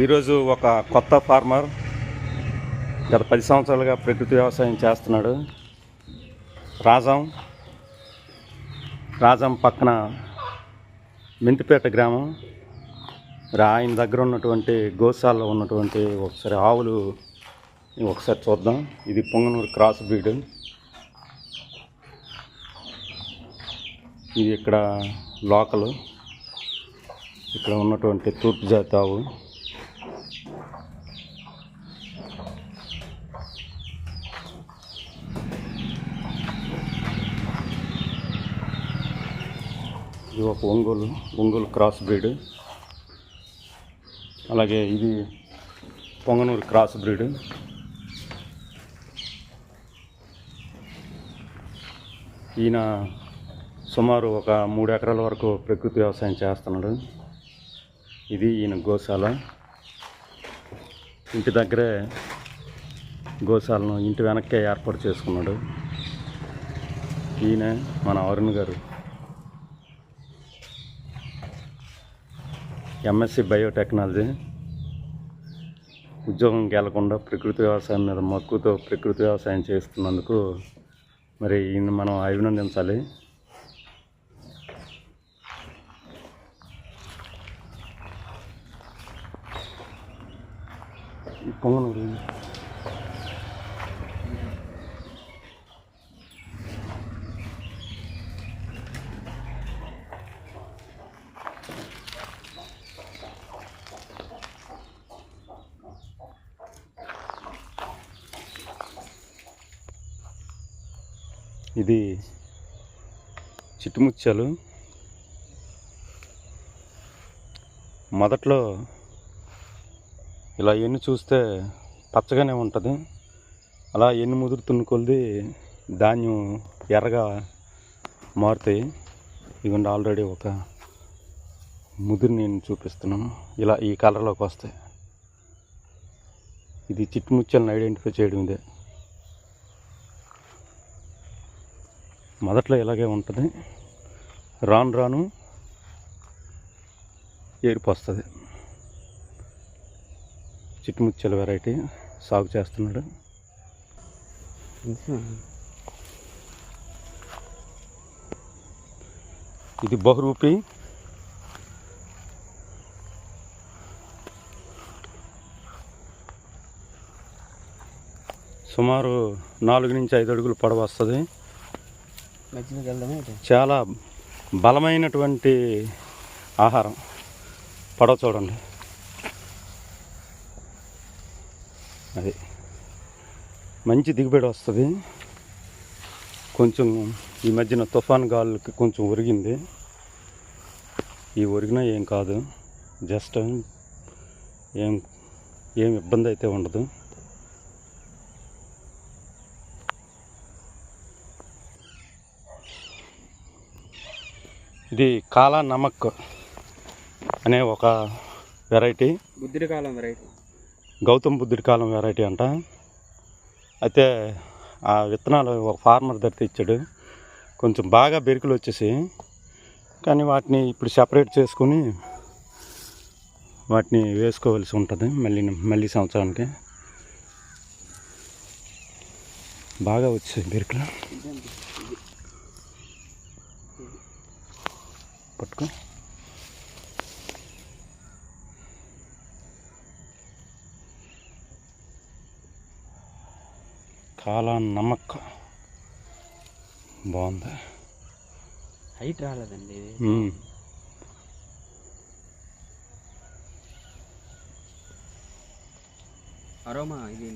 ఈరోజు ఒక కొత్త ఫార్మర్ గత పది సంవత్సరాలుగా ప్రకృతి వ్యవసాయం చేస్తున్నాడు. రాజం రాజం పక్కన మెంతిపేట గ్రామం. మరి ఆయన దగ్గర ఉన్నటువంటి గోశాలలో ఉన్నటువంటి ఒకసారి ఆవులు ఒకసారి చూద్దాం. ఇది పొంగనూరు క్రాస్ బ్రీడ్. ఇది ఇక్కడ లోకల్. ఇక్కడ ఉన్నటువంటి తూర్పు జాతి ఆవు. ఇది ఒక ఒంగోలు ఒంగోలు క్రాస్ బ్రీడ్. అలాగే ఇది పొంగనూరు క్రాస్ బ్రీడ్. ఈయన సుమారు ఒక మూడు ఎకరాల వరకు ప్రకృతి వ్యవసాయం చేస్తున్నాడు. ఇది ఈయన గోశాల. ఇంటి దగ్గరే గోశాలను ఇంటి వెనక్కే ఏర్పాటు చేసుకున్నాడు. ఈయన మన అరుణ్ గారు. ఎంఎస్సి బయోటెక్నాలజీ ఉద్యోగం గెలకుండా ప్రకృతి వ్యవసాయం మీద మక్కువతో ప్రకృతి వ్యవసాయం చేస్తున్నందుకు మరి ఈయన మనం అభినందించాలి. ఈ పొంగనూరు ఇది చిట్టుముత్యాలు. మొదట్లో ఇలా ఎన్ని చూస్తే పచ్చగానే ఉంటుంది. అలా ఎన్ని ముదురుతున్న కొలిది ధాన్యం ఎర్రగా మారుతాయి. ఇవ్వండి ఆల్రెడీ ఒక ముదిరి నేను చూపిస్తున్నాను. ఇలా ఈ కలర్లోకి వస్తాయి. ఇది చిట్టుముత్యాలను ఐడెంటిఫై చేయడం ఇదే. మొదట్లో ఇలాగే ఉంటుంది. రాను రాను ఏరుపు వస్తుంది. వెరైటీ సాగు చేస్తున్నాడు. ఇది బహురూపి. సుమారు నాలుగు నుంచి ఐదు అడుగులు పొడవు వస్తుంది. చాలా బలమైనటువంటి ఆహారం. పడవ చూడండి. అది మంచి దిగుబడి వస్తుంది. కొంచెం ఈ మధ్యన తుఫాన్ గాలికి కొంచెం ఒరిగింది. ఈ ఒరిగినా ఏం కాదు. జస్ట్ ఏం ఏం ఇబ్బంది అయితే ఉండదు. ఇది కాలా నమక్ అనే ఒక వెరైటీ. బుద్ధిడి కాలం రైట్ గౌతమ్ బుద్ధుడి కాలం వెరైటీ అంట. అయితే ఆ విత్తనాలు ఒక ఫార్మర్ దగ్గర తెచ్చాడు. కొంచెం బాగా బెరుకులు వచ్చేసి కానీ వాటిని ఇప్పుడు సెపరేట్ చేసుకుని వాటిని వేసుకోవాల్సి ఉంటుంది మళ్ళీ మళ్ళీ సంవత్సరానికి. బాగా వచ్చాయి బెరుకులు. పట్టుకో. కాలా నమ్మక్. బాగుంది? హైట్ రాలేదండి. అరోమా ఇది